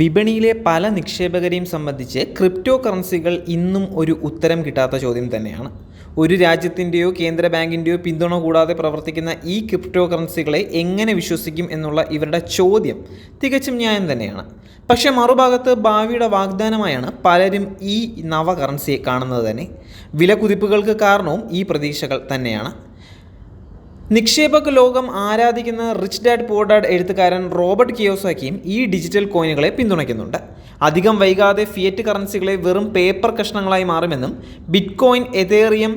വിപണിയിലെ പല നിക്ഷേപകരെയും സംബന്ധിച്ച് ക്രിപ്റ്റോ കറൻസികൾ ഇന്നും ഒരു ഉത്തരം കിട്ടാത്ത ചോദ്യം തന്നെയാണ്. ഒരു രാജ്യത്തിന്റെയോ കേന്ദ്ര ബാങ്കിന്റെയോ പിന്തുണ കൂടാതെ പ്രവർത്തിക്കുന്ന ഈ ക്രിപ്റ്റോ കറൻസികളെ എങ്ങനെ വിശ്വസിക്കും എന്നുള്ള ഇവരുടെ ചോദ്യം തികച്ചും ന്യായം തന്നെയാണ്. പക്ഷേ മറുഭാഗത്ത് ഭാവിയുടെ വാഗ്ദാനമായാണ് പലരും ഈ നവ കറൻസിയെ കാണുന്നത് തന്നെ. വില കുതിപ്പുകൾക്ക് കാരണവും ഈ പ്രതീക്ഷകൾ തന്നെയാണ്. നിക്ഷേപക ലോകം ആരാധിക്കുന്ന റിച്ച് ഡാഡ് പോർ ഡാഡ് എഴുത്തുകാരൻ റോബർട്ട് കിയോസാക്കിയും ഈ ഡിജിറ്റൽ കോയിനുകളെ പിന്തുണയ്ക്കുന്നുണ്ട്. അധികം വൈകാതെ ഫിയറ്റ് കറൻസികളെ വെറും പേപ്പർ കഷ്ണങ്ങളായി മാറുമെന്നും ബിറ്റ്കോയിൻ എതേറിയം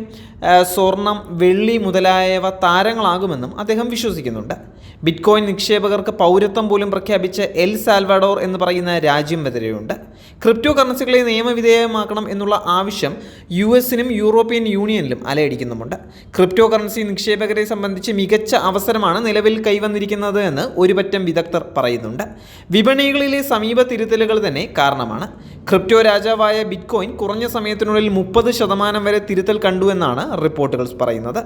സ്വർണം വെള്ളി മുതലായവ താരങ്ങളാകുമെന്നും അദ്ദേഹം വിശ്വസിക്കുന്നുണ്ട്. ബിറ്റ്കോയിൻ നിക്ഷേപകർക്ക് പൗരത്വം പോലും പ്രഖ്യാപിച്ച എൽ സാൽവാഡോർ എന്ന് പറയുന്ന രാജ്യം വരെയുണ്ട് ക്രിപ്റ്റോ കറൻസികളെ നിയമവിധേയമാക്കണം എന്നുള്ള ആവശ്യം യു എസിനും യൂറോപ്യൻ യൂണിയനിലും അലയടിക്കുന്നുമുണ്ട്. ക്രിപ്റ്റോ കറൻസി നിക്ഷേപകരെ സംബന്ധിച്ച് മികച്ച അവസരമാണ് നിലവിൽ കൈവന്നിരിക്കുന്നത് എന്ന് ഒരുപറ്റം വിദഗ്ധർ പറയുന്നുണ്ട്. വിപണികളിലെ സമീപ തിരുത്തലുകൾ തന്നെ കാരണമാണ്. ക്രിപ്റ്റോ രാജാവായ ബിറ്റ്കോയിൻ കുറഞ്ഞ സമയത്തിനുള്ളിൽ മുപ്പത് ശതമാനം വരെ തിരുത്തൽ കണ്ടുവെന്നാണ് റിപ്പോർട്ടുകൾ പറയുന്നത്.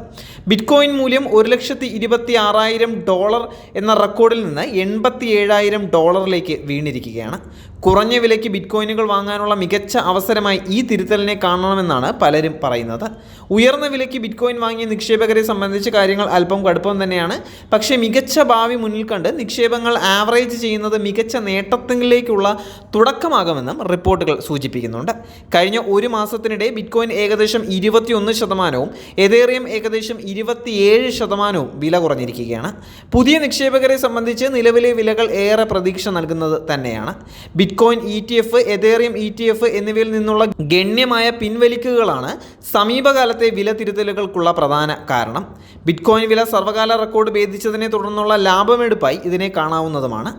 ബിറ്റ്കോയിൻ മൂല്യം ഒരു ലക്ഷത്തി ഇരുപത്തി ആറായിരം ഡോളർ എന്ന റെക്കോർഡിൽ നിന്ന് എൺപത്തി ഏഴായിരം ഡോളറിലേക്ക് വീണിരിക്കുകയാണ്. കുറഞ്ഞ വിലയ്ക്ക് ബിറ്റ്കോയിനുകൾ വാങ്ങാനുള്ള മികച്ച അവസരമായി ഈ തിരുത്തലിനെ കാണണമെന്നാണ് പലരും പറയുന്നത്. ഉയർന്ന വിലയ്ക്ക് ബിറ്റ്കോയിൻ വാങ്ങിയ നിക്ഷേപകരെ സംബന്ധിച്ച് കാര്യങ്ങൾ അല്പം കടുപ്പം തന്നെയാണ്. പക്ഷേ മികച്ച ഭാവി മുന്നിൽ കണ്ട് നിക്ഷേപങ്ങൾ ആവറേജ് ചെയ്യുന്നത് മികച്ച നേട്ടത്തിലേക്കുള്ള തുടക്കമാകുമെന്നും റിപ്പോർട്ടുകൾ സൂചിപ്പിക്കുന്നുണ്ട്. കഴിഞ്ഞ ഒരു മാസത്തിനിടെ ബിറ്റ്കോയിൻ ഏകദേശം ഇരുപത്തിയൊന്ന് ശതമാനവും എതേറിയം ഏകദേശം ഇരുപത്തിയേഴ് ശതമാനവും വില കുറഞ്ഞിരിക്കുകയാണ്. പുതിയ നിക്ഷേപകരെ സംബന്ധിച്ച് നിലവിലെ വിലകൾ ഏറെ പ്രതീക്ഷ നൽകുന്നത് തന്നെയാണ്. Bitcoin E T F Ethereum E T F എന്നിവയിൽ നിന്നുള്ള ഗണ്യമായ പിൻവലിക്കുകളാണ് സമീപകാലത്തെ വില തിരുത്തലുകൾക്കുള്ള പ്രധാന കാരണം. ബിറ്റ്കോയിൻ വില സർവകാല റെക്കോർഡ് ഭേദിച്ചതിനെ തുടർന്നുള്ള ലാഭമെടുപ്പായി ഇതിനെ കാണാവുന്നതുമാണ്.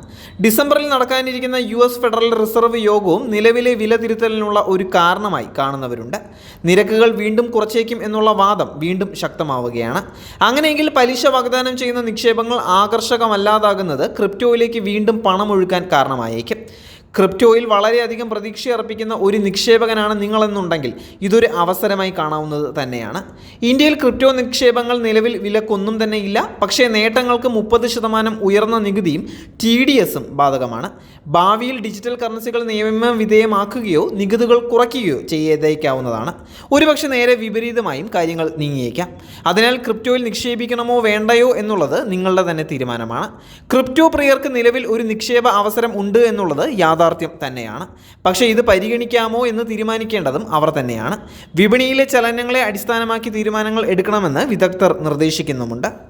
ഡിസംബറിൽ നടക്കാനിരിക്കുന്ന യു ഫെഡറൽ റിസർവ് യോഗവും നിലവിലെ വില തിരുത്തലിനുള്ള ഒരു കാരണമായി കാണുന്നവരുണ്ട്. നിരക്കുകൾ വീണ്ടും കുറച്ചേക്കും എന്നുള്ള വാദം വീണ്ടും ശക്തമാവുകയാണ്. അങ്ങനെയെങ്കിൽ പലിശ വാഗ്ദാനം ചെയ്യുന്ന നിക്ഷേപങ്ങൾ ആകർഷകമല്ലാതാകുന്നത് ക്രിപ്റ്റോയിലേക്ക് വീണ്ടും പണം ഒഴുക്കാൻ കാരണമായേക്കും. ക്രിപ്റ്റോയിൽ വളരെയധികം പ്രതീക്ഷ അർപ്പിക്കുന്ന ഒരു നിക്ഷേപകനാണ് നിങ്ങളെന്നുണ്ടെങ്കിൽ ഇതൊരു അവസരമായി കാണാവുന്നത് തന്നെയാണ്. ഇന്ത്യയിൽ ക്രിപ്റ്റോ നിക്ഷേപങ്ങൾ നിലവിൽ വിലക്കൊന്നും തന്നെ ഇല്ല. പക്ഷേ നേട്ടങ്ങൾക്ക് മുപ്പത് ശതമാനം ഉയർന്ന നികുതിയും ടി ഡി എസും ബാധകമാണ്. ഭാവിയിൽ ഡിജിറ്റൽ കറൻസികൾ നിയമവിധേയമാക്കുകയോ നികുതികൾ കുറയ്ക്കുകയോ ചെയ്തേക്കാവുന്നതാണ്. ഒരുപക്ഷെ നേരെ വിപരീതമായും കാര്യങ്ങൾ നീങ്ങിയേക്കാം. അതിനാൽ ക്രിപ്റ്റോയിൽ നിക്ഷേപിക്കണമോ വേണ്ടയോ എന്നുള്ളത് നിങ്ങളുടെ തന്നെ തീരുമാനമാണ്. ക്രിപ്റ്റോ പ്രിയർക്ക് നിലവിൽ ഒരു നിക്ഷേപ അവസരം ഉണ്ട് എന്നുള്ളത് യാഥാർത്ഥ്യം തന്നെയാണ്. പക്ഷേ ഇത് പരിഗണിക്കാമോ എന്ന് തീരുമാനിക്കേണ്ടതും അവർ തന്നെയാണ്. വിപണിയിലെ ചലനങ്ങളെ അടിസ്ഥാനമാക്കി തീരുമാനങ്ങൾ എടുക്കണമെന്ന് വിദഗ്ധർ നിർദ്ദേശിക്കുന്നുമുണ്ട്.